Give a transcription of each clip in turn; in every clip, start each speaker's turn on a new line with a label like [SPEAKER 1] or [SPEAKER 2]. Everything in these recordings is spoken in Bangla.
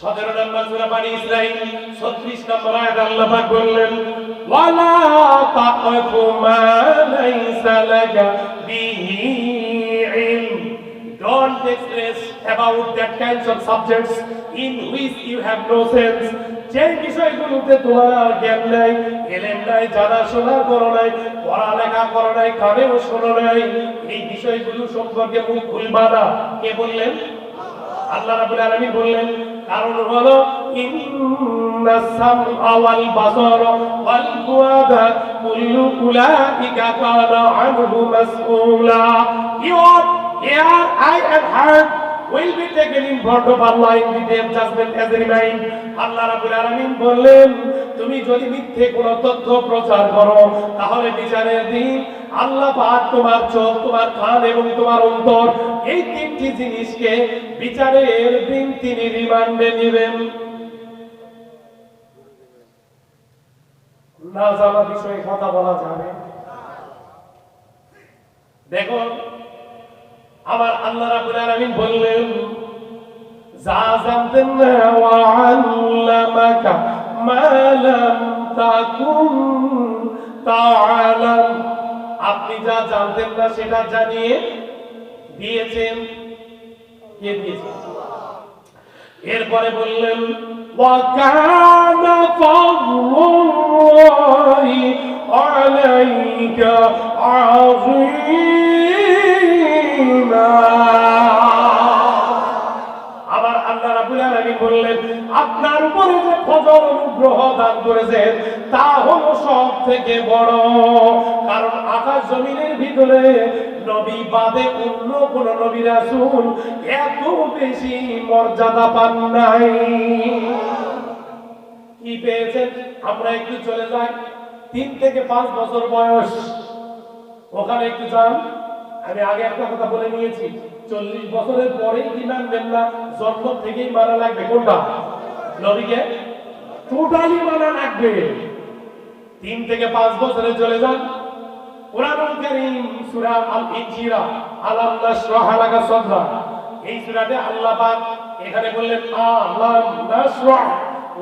[SPEAKER 1] সতেরো নম্বর সূরা বানি ইসরাইল 36 নম্বর আয়াত আল্লাহ পাক বললেন, ওয়ালা তাকফু মা লাইসা লাকা বিহি ইলম। Don't express about that kinds of subjects in which you have no sense. যে বিষয়গুলোতে তোমার জ্ঞান নাই, এলেম নাই, জানাশোনা করো নাই, পড়ালেখা করো নাই কানেও শোনো নাই, এই বিষয়গুলো সম্পর্কে মুখ খুলবা না। কে বললেন? আল্লাহ রাব্বুল আলামিন বললেন কারণ হলো ইন্নাস সামআ ওয়াল বাসার ওয়াল ফুআদা কুল্লু উলাইকা কানা আনহু মাসউলা। Your ear eye and heart will be taken in front of Allah in the day of judgment as a remind আল্লাহ রাব্বুল আলামিন বললেন, তুমি যদি মিথ্যে কোনো তথ্য প্রচার করো, তাহলে বিচারের দিন আল্লাহ পাক তোমার চোখ, তোমার কান এবং তোমার অন্তর, এই তিনটি জিনিসকে বিচারের দিন তিনি রিমান্ডে নেবেন। না জানা বিষয়ে কথা বলা যাবে। দেখো, আমার আল্লাহ রাব্বুল আলামিন বললেন, যা জানতেন না ওয়া আল্লামাকা মা লাম তাকুন তাআলাম। আপনি যা জানতেন না সেটা জানিয়ে দিয়েছেন কে দিয়েছেন এরপরে বললেন وكان فضل الله عليك عظيما আবার আল্লাহ রাব্বুল আলামিন বললেন আপনার উপরে যে ফজল অনুগ্রহ দান করেছেন তা হলো সব থেকে বড়। কারণ আকাশ জমিনের ভিতরে নবী বাদে অন্য কোন নবী রাসূল এত বেশি মর্যাদা পান নাই। কি পেয়েছেন? আমরা একটু চলে যাই। তিন থেকে পাঁচ বছর বয়স। ওখানে একটু যান। আমি আগে একটা কথা বলে নিয়েছি। চল্লিশ বছরের পরেই কি মানবেন না? জন্ম থেকেই মানা লাগবে। কোনটা? নবীকে? টোটালি মানা লাগবে। তিন থেকে পাঁচ বছরে চলে যান। কোরআনুল কারীম সূরা আল ইনজিরা আলাম নাশরাহ লাকা সাদরা। এই সূরাতে আল্লাহ পাক এখানে বললেন আলাম নাশরাহ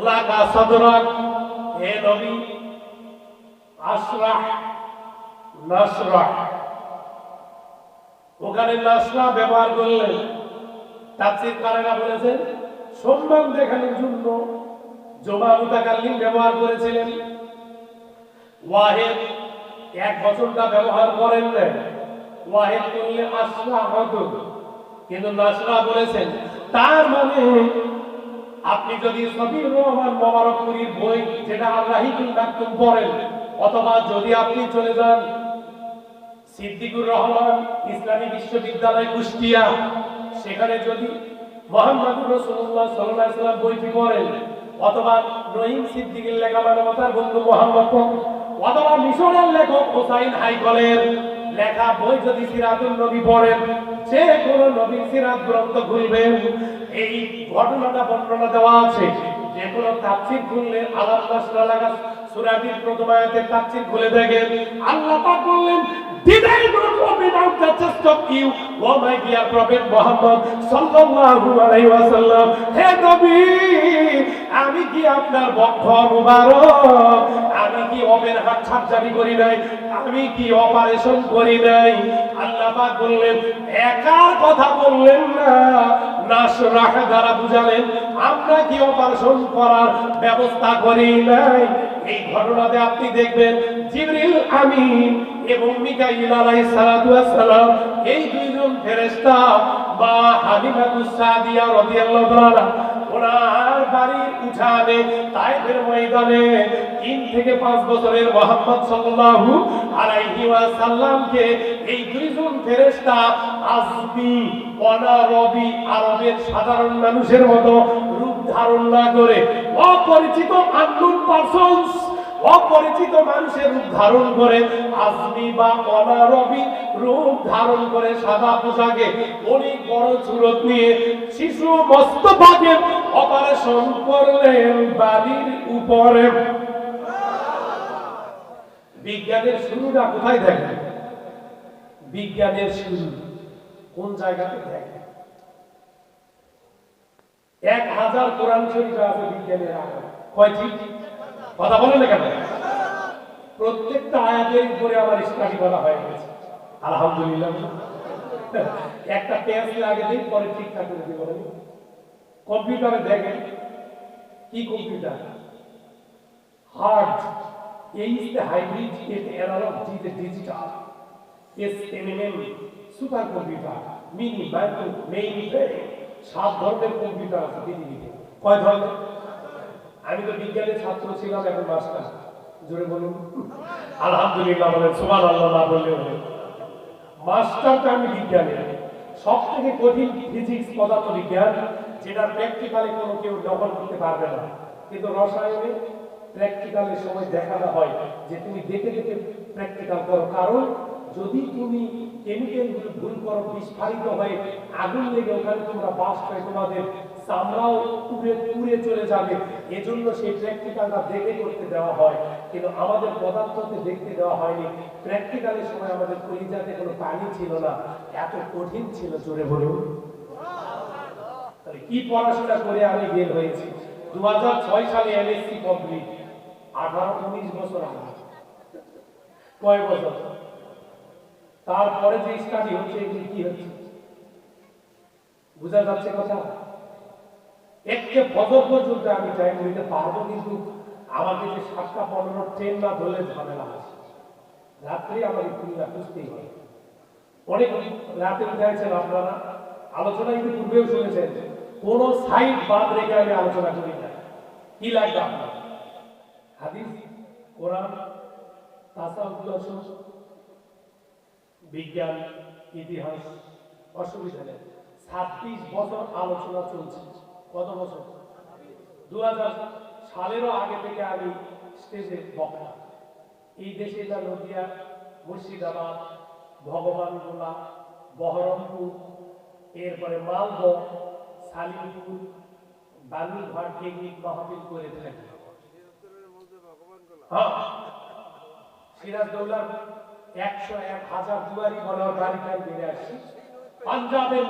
[SPEAKER 1] লাকা সাদরাক হে নবী আশরাহ নাশরাহ। ওখানে নাশরা ব্যবহার করলেন। তাফসীর কারেরা বলেছেন সম্মান দেখানোর জন্য জমা মুতাকাল্লিম ব্যবহার করেছিলেন। ওয়াহিদ এক বছরটা ব্যবহার করেন না ওয়াহিদ করলে আশরা হতো। কিন্তু নাসরা বলেছেন, তার মানে আপনি যদি সবির রহমান মোবারকপুরীর বই যেটা আল্লাহিকুল মাকতুম পড়েন, অথবা যদি আপনি চলে যান সিদ্দিকুর রহমান ইসলামী বিশ্ববিদ্যালয় কুষ্টিয়া, সেখানে যদি মোহাম্মদুর রসুল্লাহ সাল্লাহ সাল্লাম বইটি পড়েন। অথবা রহিম সিদ্দিকের লেখা মানবতার বন্ধু মোহাম্মদ অথবা মিশরের লেখক হোসাইন হাইকলের লেখা বই যদি সিরাতুল নবী পড়েন সে কোন নবীর সিরাত গ্রন্থ খুলবেন। এই ঘটনাটা বর্ণনা দেওয়া আছে। যে কোনো তাফসীর প্রথম আয়াতে তাফসীর খুলে দেখেন আল্লাহ পাক বললেন Did I not? হে নবী, আমি কি আপনার বক্ষ মুবারক আমি কি ওপেন হাত সার্জারি করি নাই আমি কি অপারেশন করি নাই আল্লাহ পাক বললেন একার কথা বললেন না নাশরাহ দ্বারা বুঝালেন, আমরা কি অপারেশন করার ব্যবস্থা করি নাই? এই ঘটনাতে আপনি দেখবেন জিবরিল আমিন এবং মিকাইল আলাইহিস সালাতু ওয়াস এই দুইজন ফেরেশতা বা হালিমাতুস সাদিয়া রাদিয়াল্লাহু তাআলা ওনার বাড়ির উঠানে তাইফের ময়দানে। তিন থেকে পাঁচ বছরের মোহাম্মদ সাল্লাল্লাহু আলাইহি ওয়াসাল্লামকে এই দুইজন ফেরেশতা আজমি অনারবি, আরবের সাধারণ মানুষের মতো রূপ ধারণ না করে অপরিচিত আব্দুল পারসনস অপরিচিত মানুষের রূপ ধারণ করে আজমি বা অনারবি রূপ ধারণ করে সাদা পোশাকে অনেক বড় সুরত নিয়ে শিশু মস্তফাকে অপারেশন করলেন বাড়ির উপরে। বিজ্ঞানের শুরুটা কোথায় দেখেন? বিজ্ঞানের শুরু কোন জায়গাতে দেখেন? এক হাজার কোরআন শরীফ আছে বিজ্ঞানের আগে কয়টি কথা বলে না কেন? প্রত্যেকটা আয়াতের উপরে আমার স্টাডি করা হয়ে গেছে। আলহামদুলিল্লাহ। একটা পেঁয়াজ আগে দিন পরে ঠিকঠাক করে দিব কম্পিউটারে দেখেন, কি computer? Hard A is the hybrid in analog to the digital. SMMM super computer mini micro main সাত ধরনের কম্পিউটার আছে পৃথিবীতে কয় ধরনের? আমি তো বিজ্ঞানের ছাত্র ছিলাম, এখন মাস্টার। জোরে বলুন। আলহামদুলিল্লাহ বলেন সুমান আল্লাহ না বললে মাস্টারটা আমি বিজ্ঞানে সব থেকে কঠিন ফিজিক্স পদার্থ বিজ্ঞান যেটা প্র্যাকটিক্যালি কোনো কেউ দখল করতে পারবে না। কিন্তু রসায়নে প্র্যাকটিক্যালের সময় দেখানো হয় যে তুমি দেখে দেখে প্র্যাকটিক্যাল করো। কারণ যদি তুমি কেমিক্যাল ভুল করো, বিস্ফারিত হয়ে আগুন লেগে ওখানে তোমরা বাস হয়ে তোমাদের চামড়াও পুড়ে পুড়ে চলে যাবে। এজন্য সেই প্র্যাকটিক্যালটা দেখে করতে দেওয়া হয়। কিন্তু আমাদের পদার্থকে দেখতে দেওয়া হয়নি। প্র্যাকটিক্যালের সময় আমাদের কলিজাতে কোনো পানি ছিল না। এত কঠিন ছিল, জোরে বলুন। কি পড়াশোনা করে আমি বের হয়েছি? দু সালে এমএসসি কমপ্লিট আঠারো, উনিশ বছর আগে। কয় বছর? তারপরে যে স্টাডি হচ্ছে, এগুলি কি হচ্ছে? বোঝা যাচ্ছে কথা? এককে ফজর পর্যন্ত আমি টাইম নিতে পারব কিন্তু আমাকে যে সাতটা পনেরো ট্রেন না ধরলে ঝামেলা আছে। রাত্রে আমাকে খুলনা খুঁজতেই হয়। অনেক রাতে উঠেছেন আপনারা আলোচনা কিন্তু পূর্বেও শুনেছেন, কোন সাইড বাদ রেখে আমি আলোচনা করি না। কি লাগবে আপনার? হাদিস, কোরআন দর্শন বিজ্ঞান, ইতিহাস, অসুবিধা নেই। ছাব্বিশ বছর আলোচনা চলছে। কত বছর? দু হাজার সালেরও আগে থেকে আমি স্টেজে বক্তা। এই দেশে যা নদিয়া, মুর্শিদাবাদ ভগবানগোলা বহরমপুর, এরপরে মালদ সালিমপুর, বালুরঘাট টেকনিক মাহফিল করে থাকি। হ্যাঁ। একশো এক হাজার দুয়ারি বলার বেড়ে আসছি। পাঞ্জাবের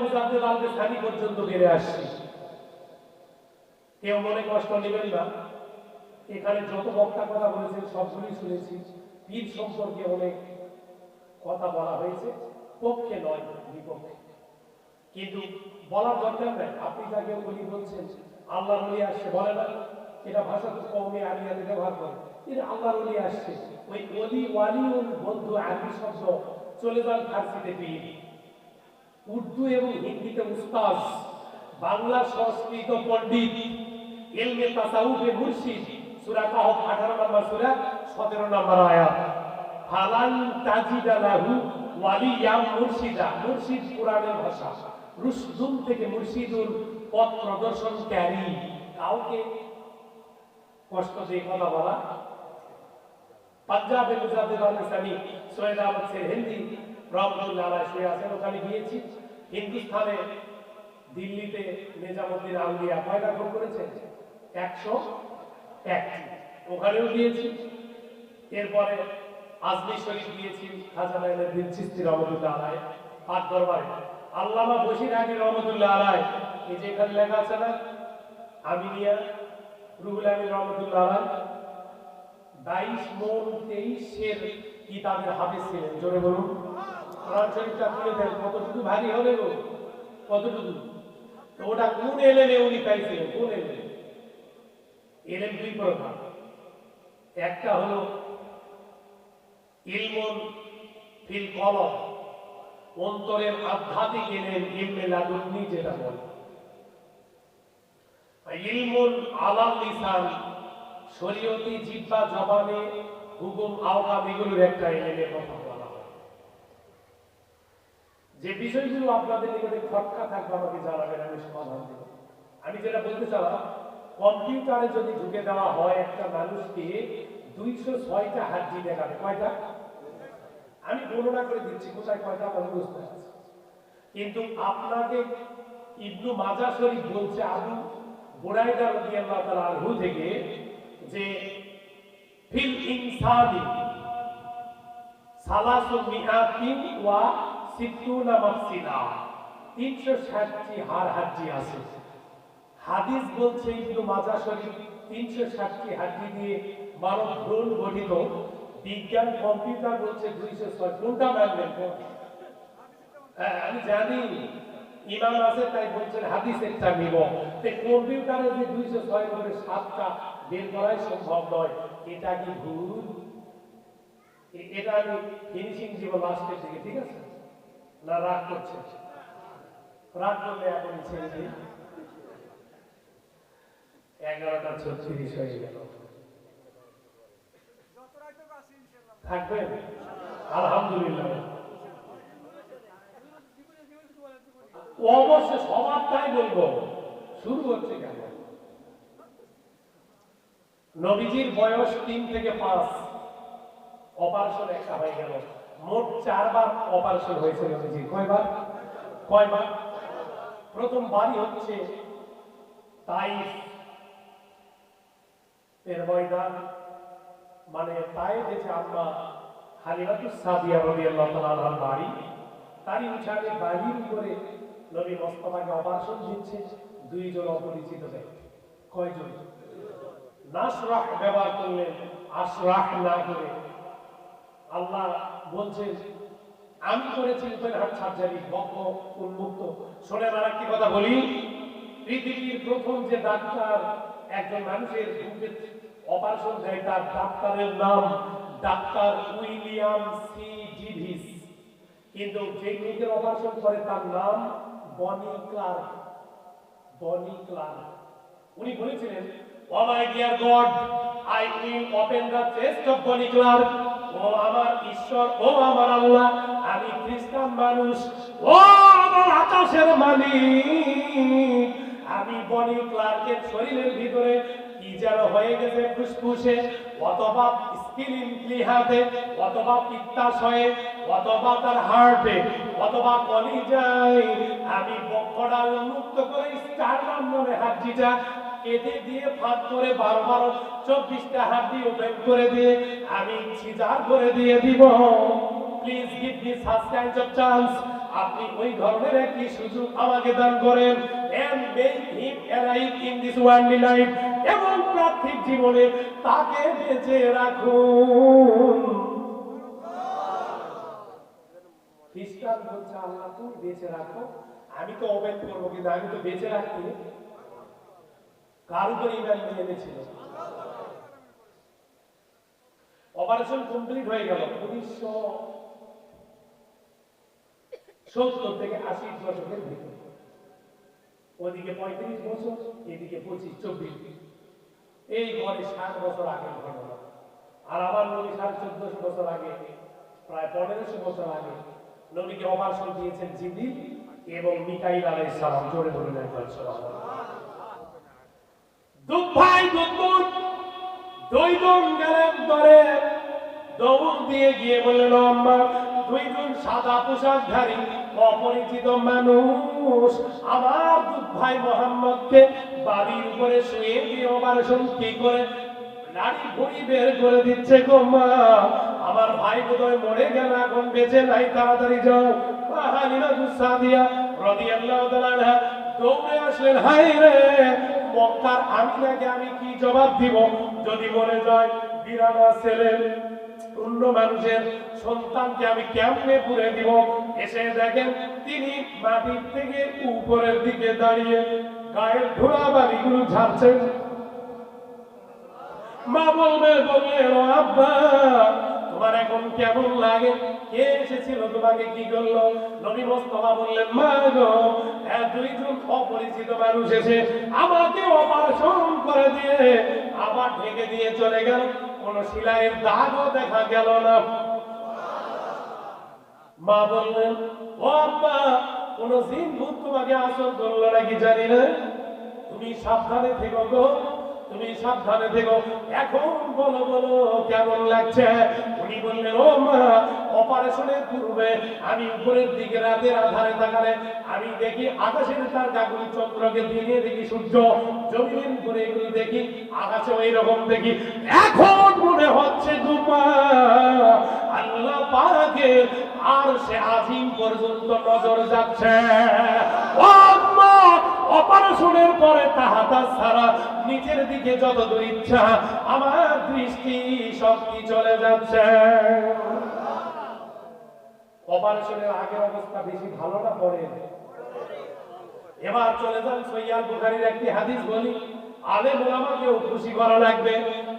[SPEAKER 1] পর্যন্ত বেড়ে আসছি। কেউ মনে কষ্ট নেবেন না। এখানে যত বক্তা কথা বলেছেন, সবগুলি শুনেছি। পীর সম্পর্কে অনেক কথা বলা হয়েছে। পক্ষে নয়, বিপক্ষে। কিন্তু বলার দরকার নাই। আপনি যাকে বলি বলছেন আল্লাহ বলি আসছে বলে না? এটা ভাষা তো কমে আলিয়াতে ব্যবহার করে। এটা আল্লাহ বলি আসছে। ওই অলি ওয়ালি বন্ধু আরবি শব্দ চলে যান ফার্সিতে পীর উর্দু এবং হিন্দিতে উস্তাজ বাংলা সংস্কৃত পণ্ডিত। এলমে তাসাউফে মুর্শিদ, সূরা কাহফ 18 নম্বর সূরা 17 নম্বর আয়াত। ফালান তাজিদা লাহু কোরআনের ভাষা। থেকে পথ কাউকে কষ্ট দিয়ে কথা বলা? পাঞ্জাবে আল ইসলামী সৈয়দ আহমদ হিন্দি রহমতুল্লাহ শুয়ে আছেন, ওখানে গিয়েছি। হিন্দুস্থানে দিল্লিতে নিজামুদ্দিন আউলিয়া কয়টা ভোট করেছেন। একশো একটি। ওখানেও গিয়েছি এরপরে আজমি শরীফ গিয়েছি খাজা মাইনুদ্দিন চিস্তি রহমতুল্লাহ আলাই পাক দরবারে আল্লামা বশির হাজি রহমতুল্লাহ আলাই এই যে এখানে লেখা আছে না, আমিনিয়া রুহুল আমিন রহমতুল্লাহ আলাই বাইশ মন তেইশের কিতাবের হাফিজ ছিলেন, জোরে বলুন। কোরআন শরীফটা তুলে দেন, কতটুকু ভারী হবে গো? কতটুকু? ওটা কোন এলেনে উনি পাইছিলেন? কোন এলেন এলেন দুই প্রকার একটা হলো ইলমুন ফিল কলম, অন্তরের আধ্যাত্মিক এলেন ইলমে লাদুন্নি যেটা বলে। ইলমুন আলাল লিসান, শরীয়তি জিব্বা জবানে হুকুম আওকাম এগুলোর একটা এলেনের কথা বলা হয়। যে বিষয়গুলো আপনাদের নিকটে খটকা থাকবে, আমাকে জানাবেন, আমি সমাধান দেব। আমি যেটা বলতে চালাম কম্পিউটারে যদি ঢুকে দেওয়া হয় একটা মানুষকে, দুইশো ছয়টা হাড্ডি দেখাবে। কয়টা? আমি গণনা করে দিচ্ছি, কোথায় কয়টা আমার বুঝতে কিন্তু আপনাকে ইবনু মাজা শরীফ বলছে আবু বুরাইদা রাদিয়াল্লাহু তাআলা আনহু থেকে যে, ফিল ইনসানি সালাসু মিআতিন ওয়া সিত্তুনা মাফসিলা 360টি হাড় হাড্ডি আছে। হাদিস বলছে ইবনু মাজা শরীফ তিনশো ষাটটি হাড্ডি দিয়ে মানব ভ্রূণ গঠিত। বিজ্ঞান কম্পিউটার বলছে দুইশো ছয়। কোনটা মানবেন কোনটা? হ্যাঁ আমি জানি। ইমাম আছে তাই বলছেন, হাদিস একটা নিব। তো কম্পিউটারে যে দুইশো ছয় করে সাতটা বের করাই সম্ভব নয়, এটা কি ভুল? এটা আমি ফিনিশিং দিব লাস্টের দিকে, ঠিক আছে? না, রাগ করছে রাগ করলে এখন ছেড়ে দিই এগারোটা ছত্রিশ হয়ে গেল। থাকবেন আলহামদুলিল্লাহ। অবশ্যই শুরু হচ্ছে কেন? নবীজির বয়স তিন থেকে পাঁচ। অপারেশন একটা হয়ে গেল। মোট চারবার অপারেশন হয়েছে নবীজি। কয়বার? কয়বার? প্রথম বাড়ি হচ্ছে তাইফ। এর ময়দান মানে তাই যে আম্মা হালিমাতুস সাদিয়া রাদিয়াল্লাহু তাআলা আনহার বাড়ি। তারই উঠানে বাহির করে নবী মোস্তফাকে অপারেশন দিচ্ছে। দুইজন অপরিচিত ব্যক্তি। কয়জন? নাসরাহ ব্যবহার করলেন আশরাহ না করে। আল্লাহ বলছেন, আমি করেছি ওপেন হার্ট সার্জারি, বক্ষ উন্মুক্ত। শোনেন আর একটি কথা বলি, পৃথিবীর প্রথম যে ডাক্তার একজন মানুষের বুকে অপারেশন দেয়, তার ডাক্তারের নাম ডাক্তার উইলিয়াম সি ডিভিস। কিন্তু যে লোকের অপারেশন করে, তার নাম বনি ক্লার্ক। Bonnie Clark. উনি বলেছিলেন ও my dear God I will open the chest of Bonnie Clark ও আমার ঈশ্বর, ও আমার আল্লাহ, আমি খ্রিস্টান মানুষ। ও আমার আকাশের মালিক। আমি বনি ক্লার্কের শরীরের ভিতরে কি যেন হয়ে গেছে ফুসফুসে, অথবা স্কিলিন প্লিহাতে অথবা পিত্তাশয়ে অথবা তার হার্টে, অথবা কলিজায়। আমি বক্ষটা উন্মুক্ত করে স্টারনাম নামে হাড্ডিটা কেটে দিয়ে ফাঁক করে বারো বারো চব্বিশটা হাড্ডি ওপেন করে দিয়ে আমি সিজার করে দিয়ে দিব। Please give such kind of chance আপনি ওই ধরনের একটি সুযোগ আমাকে দান করেন। এম him alive in this worldly life, এবং পার্থিব জীবনে তাকে বেঁচে রাখুন। খ্রিস্টান বলছে, আল্লাহ, তুমি বেঁচে রাখো। আমি তো ওপেন করব কিন্তু, আমি তো বেঁচে রাখি কার উপর ইমান নিয়ে এনেছিল? অপারেশন কমপ্লিট হয়ে গেল। উনিশশো সত্তর থেকে আশি দশকের ভিতরে। ওদিকে পঁয়ত্রিশ বছর, এদিকে পঁচিশ, চব্বিশ এই ঘরে ষাট বছর আগে ঘটনা। আর আমার নবী সাড়ে চোদ্দশো বছর আগে, প্রায় পনেরোশো বছর আগে নবীকে অপারেশন দিয়েছেন জিবি এবং মিকাইল আলাই সালাম জোরে ধরে নেয় দুধ ভাই, দুধ দুইজন গেলেন ধরে দৌড় দিয়ে গিয়ে বললেন, "ও আম্মা দুইজন সাদা পোশাকধারী, অপরিচিত মানুষ। আমার দুধ ভাই মোহাম্মদকে বাড়ির উপরে শুয়ে দিয়ে অপারেশন কি করে? নারী ভুড়ি বের করে দিচ্ছে, গো মা, আমার ভাই বোধহয় মরে গেল এখন বেঁচে নাই, তাড়াতাড়ি যাও। হালিমা দুসাদিয়া রাদিয়াল্লাহু তাআলা দৌড়ে আসলেন হাই রে, মক্কার আমিনাকে আমি কি জবাব দিব? যদি মরে যায়, বিরানা ছেলে অন্য মানুষের সন্তানকে আমি কেমনে পুরে দিব? এসে দেখেন তিনি মাটির থেকে উপরের দিকে দাঁড়িয়ে গায়ের ধোলা বাড়িগুলো ঝাড়ছেন। মা বলবে বলবে আব্বা, তোমার এখন কেমন লাগে? কে এসেছিল তোমাকে কি করল? নবী মোস্তফা বললেন, মা গো হ্যাঁ দুইজন অপরিচিত মানুষ এসে আমাকে অপারেশন করে দিয়ে আবার ঢেকে দিয়ে চলে গেল। কোন সিলাইয়ের দাগও দেখা গেল না। মা বললেন, ও আব্বা, কোন জিন ভূত তোমাকে আসর করল নাকি জানি না। তুমি সাবধানে থেকো গো, তুমি সাবধানে থেকো। এখন বলো বলো, কেমন লাগছে? উনি বললেন, ও মা, অপারেশনের পূর্বে আমি উপরের দিকে রাতের আধারে তাকালে আমি দেখি আকাশের তার কাকুলি চন্দ্রকে দিয়ে দেখি সূর্য। জমিন করে এগুলি দেখি আকাশে ওই রকম দেখি। এখন মনে হচ্ছে আল্লাহ পাকে আর সে আজিম পর্যন্ত নজর যাচ্ছে। অপারেশনের পরে তাহাতা ছাড়া নিচের দিকে যত দূর ইচ্ছা আমার দৃষ্টি শক্তি চলে যাচ্ছে। অপারেশনের আগের অবস্থা বেশি ভালো না পরে এবার চলে যান সৈয়াল বুখারীর একটি হাদিস বলি, আলেম ওলামাকেও খুশি করা লাগবে।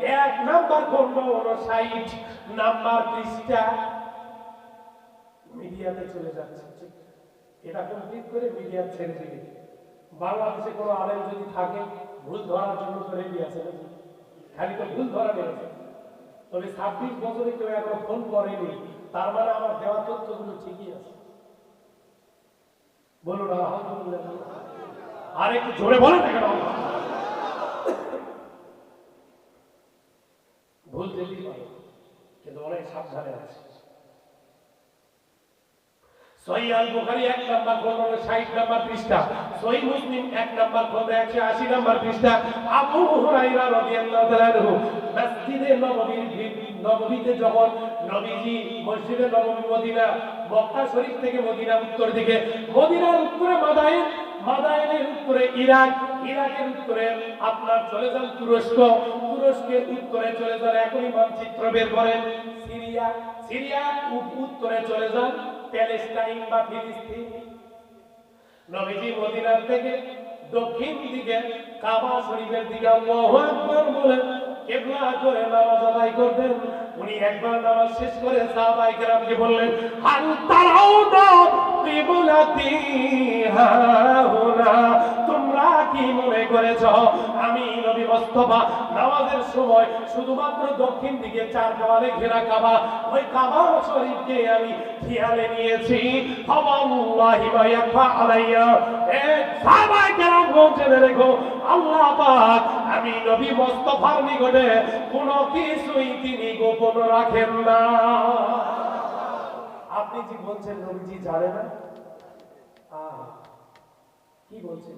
[SPEAKER 1] এক নাম্বার খন্ড হলো ষাট, নাম্বার পৃষ্ঠা। মিডিয়াতে চলে যাচ্ছে। এটা কমপ্লিট করে মিডিয়া ছেড়ে দিবে। বাংলাদেশে কোনো আলেম যদি থাকে, ভুল ধরার জন্য আছে নাকি? খালি তো ভুল ধরা নেই তবে ছাব্বিশ বছরে কেউ এখনও ফোন করেনি। তার মানে আমার দেওয়া তথ্যগুলো ঠিকই আছে। বলুন, আলহামদুলিল্লাহ। আর একটু জোরে বলেন না কেন ভুল যেতেই পারে, কিন্তু অনেক সাবধানে আছে। সহি আল বুখারী এক নাম্বার 60 নাম্বার পৃষ্ঠা, সহি মুসলিম এক নাম্বার খন্ড 180 নাম্বার পৃষ্ঠা, আবু তাআলা মসজিদে যখন নবীজি মসজিদে মদিনা, মক্কা শরীফ থেকে মদিনা উত্তর দিকে, মদিনার উত্তরে মাদায়েন মাদায়েনের উত্তরে ইরাক ইরাকের উত্তরে আপনার চলে যান তুরস্ক। তুরস্কের উত্তরে চলে যান এখনই মানচিত্র বের করেন। সিরিয়া সিরিয়া উত্তরে চলে যান প্যালেস্টাইন বা ফিলিস্তিন। নবীজি মদিনার থেকে দক্ষিণ দিকে কাবা শরীফের দিকে আল্লাহু আকবার বলে কেবলা করে নামাজ আদায় করতেন উনি একবার নামাজ শেষ করে সাহাবাই কেরামকে বললেন, হাল তারাউনা কিবলাতি হাহুনা। তোমরা কি মনে করেছ? আমি নবী মুস্তাফা, নামাজের সময় শুধুমাত্র দক্ষিণ দিকে চার দেওয়ালে ঘেরা কাবা, ওই কাবা শরীফকে আমি খেয়ালে নিয়েছি। আলাইয়া। এ কেরাম আল্লাহ পাক, আমি নবী মুস্তাফার নিকটে কোনো কিছুই তিনি গোপন রাখেন না। আপনি কি বলছেন নবীজি জানে না? কি বলছেন?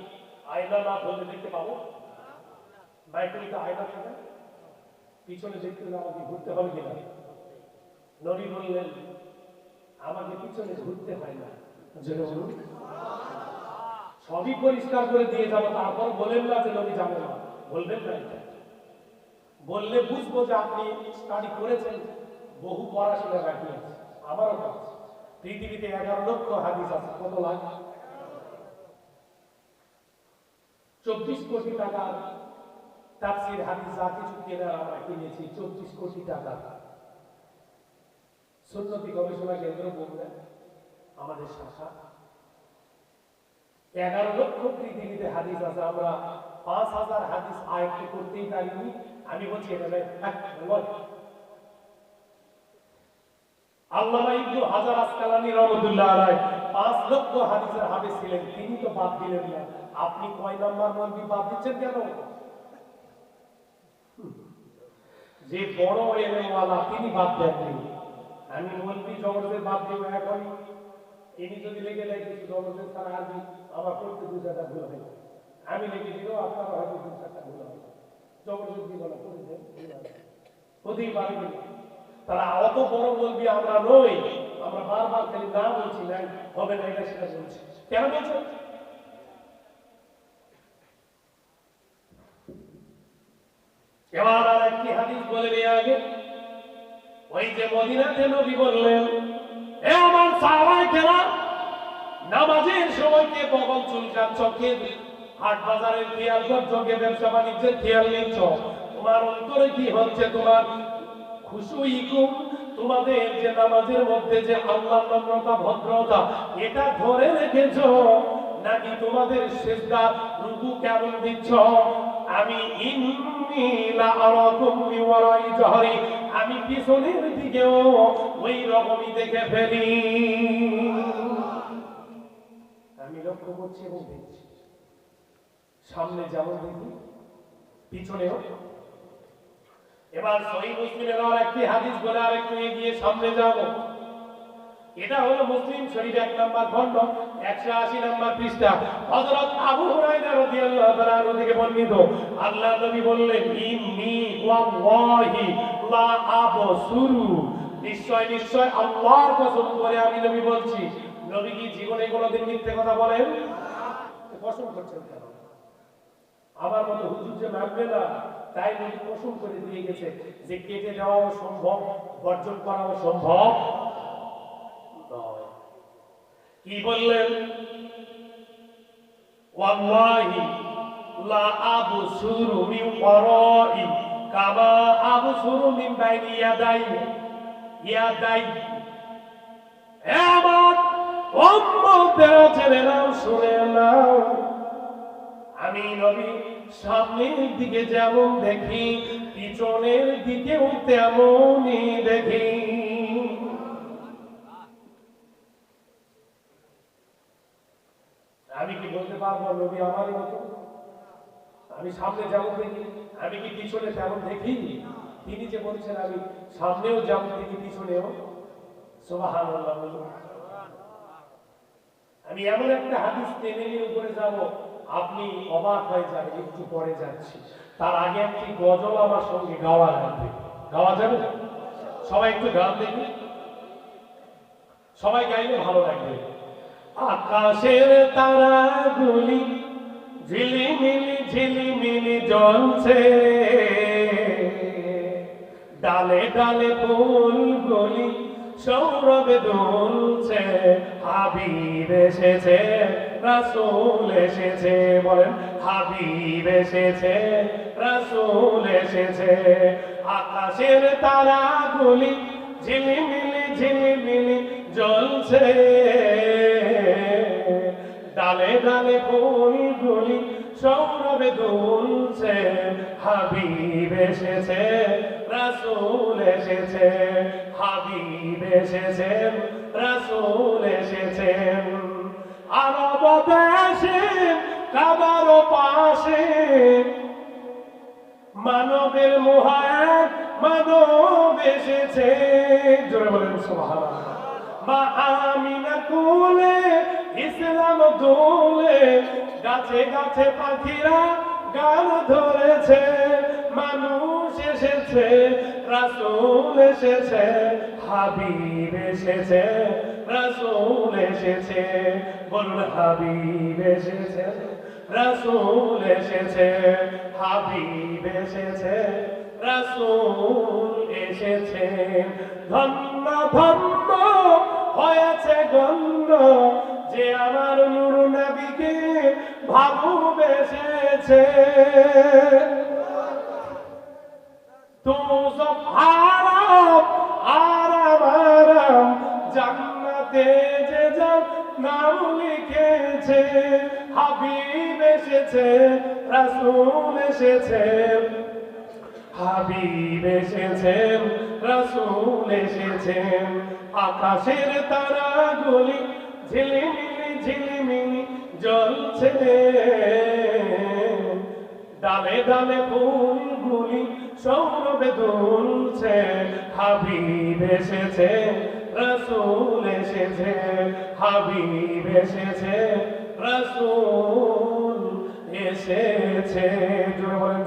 [SPEAKER 1] আয়না না ধরে দেখতে পাবো। বাইকুলিতে আয়না থাকে। পিছনে দেখতে হলে আমাকে ঘুরতে হবে কিনা? নবী বললেন, আমাকে পিছনে ঘুরতে হয় না। সবই পরিষ্কার করে দিয়ে যাব, তারপর বলেন না যে নবী যাবে না। বলবেন না এটা। বললে বুঝব যে আপনি স্টাডি করেছেন, বহু পড়াশোনা বাকি আছে আমারও আছে পৃথিবীতে এগারো লক্ষ হাদিস আছে, কত লাখ? চব্বিশ কোটি টাকার তাফসির হাদিস, যা কিছু কেনার আমরা কিনেছি, চব্বিশ কোটি টাকা। সুন্নতি গবেষণা কেন্দ্র বলবে, আমাদের শাখা, এগারো লক্ষ পৃথিবীতে হাদিস আছে, আমরা পাঁচ হাজার হাদিস আয়ত্ত করতেই পারিনি। আমি বলছি, এটা। আল্লামা ইবনু হাজার আসকালানি রহমতুল্লাহ আলাইহ পাঁচ লক্ষ হাদিসের হাদিস ছিলেন, তিনি তো বাদ দিলেন না। আপনি কয় নাম্বার মলবি বাদ দিচ্ছেন কেন? যে বড় এলেমওয়ালা তিনি বাদ দেননি আমি মলবি জগতের বাদ দেবো এখনই ইনি যদি লেগে দেয় কিছু জগতের তার আরবি আমার করতে দু চারটা ভুল হয়। আমি লেগে দিলেও আপনারও হয়তো দু চারটা ভুল হবে জগতের জীবনে করে দেন। হতেই পারবে তারা অত বড় বলবি আমরা নই। আমরা বারবার খালি না বলছি হবে না, এটা সেটা বলছি। কেন বলছো? এবার আর একটি হাদিস বলে দিয়ে আগে। ওই যে মদিনাতে নবী বললেন, এ আমার সাহাবাই কেনা নামাজের সময়কে বগল চুলকার চোখে হাট বাজারের খেয়াল কে ব্যবসা বাণিজ্যের খেয়াল নিচ্ছ? তোমার অন্তরে কি হচ্ছে? তোমার খুশুইকুম তোমাদের যে নামাজের মধ্যে যে আল্লাহ নম্রতা, ভদ্রতা, এটা ধরে রেখেছো? নাকি তোমাদের সেজদা রুকু কেমন দিচ্ছ? আমি আমি পিছনের দিকেও ওই রকমই দেখে ফেলি। আমি লক্ষ্য করছি এবং দেখছি। সামনে যেমন দেখি, পিছনেও। এবার সহি মুসলিমের আর একটি হাদিস বলে আর একটু এগিয়ে সামনে যাব। এটা হলো মুসলিম শরীফ এক নম্বর খন্ড একশো আশি নম্বর পৃষ্ঠা। হযরত আবু থেকে বর্ণিত, আল্লাহ নবী বললেন, ইন্নী ওয়াল্লাহি লা নিশ্চয় নিশ্চয়, আল্লাহর কসম করে আমি নবী বলছি। নবী কি জীবনে কোনোদিন মিথ্যে কথা বলেন? কসম করছেন কেন? আমার মতো হুজুর যে মানবে না, তাই নবী কসম করে দিয়ে গেছে যে কেটে দেওয়াও সম্ভব, বর্জন করাও সম্ভব। কি বললেন? ওয়াল্লাহি লা আবসুরু মিন ওয়ারাই কামা আবসুরু মিন বাইনি ইয়াদাই। ইয়াদাই। আমার উম্মতের ছেলে নাও শুনে নাও। আমি নবী, সামনের দিকে যেমন দেখি, পিছনের দিকেও তেমনই দেখি আমি নবী আমারই মতো। আমি সামনে যেমন দেখি, আমি কি পিছনে তেমন দেখি তিনি যে বলছেন, আমি সামনেও যেমন দেখি পিছনেও। বলুন। আমি এমন একটা হাদিস উপরে যাব, আপনি অবাক হয়ে যাবেন, একটু পরে যাচ্ছি। তার আগে একটি গজল আমার সঙ্গে গাওয়া লাগবে গাওয়া যাবে? সবাই একটু গান দেখি সবাই গাইলে ভালো লাগবে। আকাশের তারাগুলি ঝিলিমিলি ঝিলিমিলি জ্বলছে ডালে ডালে ফুলগুলি সৌরভে দুলছে, হাবিব এসেছে, রাসূল এসেছে, বলেন, হাবিব এসেছে, রাসূল এসেছে। আকাশের তারাগুলি ঝিলিমিলি ঝিলিমিলি জ্বলছে ডালে ডালে ফুলগুলি সৌরভে দুলছে হাবিব এসেছে, রাসূল এসেছে, হাবিব এসেছেন রাসূল এসেছেন আরব দেশে কাবার পাশে, মানবের মোহায় মানব এসেছে। জোরে বলেন সুবহানাল্লাহ। মা আমিনা কোলে, ইসলাম দোলে, গাছে গাছে পাখিরা গান ধরেছে, মানুষ এসেছে, রাসূল এসেছে, হাবিব এসেছে, রাসূল এসেছে, বলুন হাবিব এসেছে, রাসূল এসেছে, হাবিব এসেছে। রাসূল এসেছে। ধন্য ধন্য হয়েছে গন্ধ যে আমার নূর নবীকে ভালোবেসেছে তো সব আরাম আরাম আরাম জান্নাতে যে লিখেছে, হাবিব এসেছে, রাসূল এসেছে। হাবিব এসেছেন, রাসূল এসেছেন। আকাশের তারাগুলি ঝিলিমিলি ঝিলিমিলি জ্বলছে। ডালে ডালে ফুলগুলি সৌরভে দুলছে। হাবিব এসেছে রাসূল এসেছে হাবিব এসেছে রাসূল এসেছে জোরে বলেন